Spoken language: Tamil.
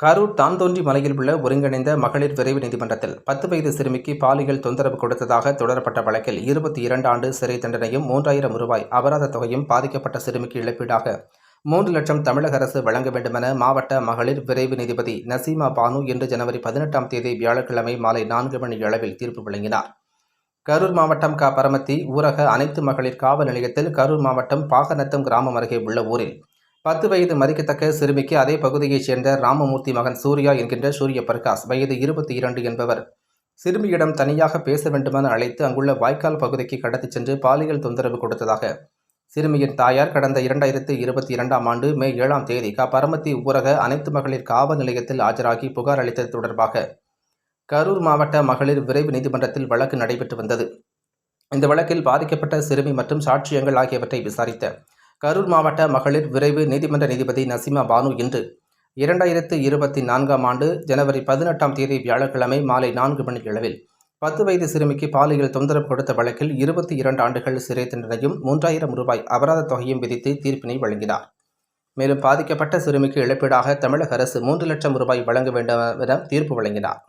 கரூர் தான்தோன்றி மலையில் உள்ள ஒருங்கிணைந்த மகளிர் விரைவு நீதிமன்றத்தில் பத்து வயது சிறுமிக்கு பாலியல் தொந்தரவு கொடுத்ததாக தொடரப்பட்ட வழக்கில் இருபத்தி இரண்டு ஆண்டு சிறை தண்டனையும் மூன்றாயிரம் ரூபாய் அபராத தொகையும் பாதிக்கப்பட்ட சிறுமிக்கு இழப்பீடாக மூன்று லட்சம் தமிழக அரசு வழங்க வேண்டுமென மாவட்ட மகளிர் விரைவு நீதிபதி நசீமா பானு இன்று ஜனவரி பதினெட்டாம் தேதி வியாழக்கிழமை மாலை நான்கு மணி அளவில் தீர்ப்பு வழங்கினார். கரூர் மாவட்டம் க பரமத்தி ஊரக அனைத்து மகளிர் காவல் நிலையத்தில் கரூர் மாவட்டம் பாகநத்தம் கிராமம் அருகே உள்ள ஊரில் பத்து வயது மதிக்கத்தக்க சிறுமிக்கு அதே பகுதியைச் சேர்ந்த ராமமூர்த்தி மகன் சூர்யா என்கின்ற சூரிய பிரகாஷ் வயது இருபத்தி இரண்டு என்பவர். சிறுமியிடம் தனியாக பேச வேண்டுமென அழைத்து அங்குள்ள வாய்க்கால் பகுதிக்கு கடத்திச் சென்று பாலியல் தொந்தரவு கொடுத்ததாக சிறுமியின் தாயார் கடந்த இரண்டாயிரத்து இருபத்தி இரண்டாம் ஆண்டு மே ஏழாம் தேதி க பரமத்தி ஊரக அனைத்து மகளிர் காவல் நிலையத்தில் ஆஜராகி புகார் அளித்தது தொடர்பாக கரூர் மாவட்ட மகளிர் விரைவு நீதிமன்றத்தில் வழக்கு நடைபெற்று வந்தது. இந்த வழக்கில் பாதிக்கப்பட்ட சிறுமி மற்றும் சாட்சியங்கள் ஆகியவற்றை விசாரித்த கரூர் மாவட்ட மகளிர் விரைவு நீதிமன்ற நீதிபதி நசிமா பானு இன்று இரண்டாயிரத்து இருபத்தி நான்காம் ஆண்டு ஜனவரி பதினெட்டாம் தேதி வியாழக்கிழமை மாலை நான்கு மணி அளவில் பத்து வயது சிறுமிக்கு பாலியல் தொந்தரவு கொடுத்த வழக்கில் இருபத்தி இரண்டு ஆண்டுகள் சிறை தண்டனையும் மூன்றாயிரம் ரூபாய் அபராத தொகையும் விதித்து தீர்ப்பினை வழங்கினார். மேலும் பாதிக்கப்பட்ட சிறுமிக்கு இழப்பீடாக தமிழக அரசு மூன்று லட்சம் ரூபாய் வழங்க வேண்டும் என தீர்ப்பு வழங்கினார்.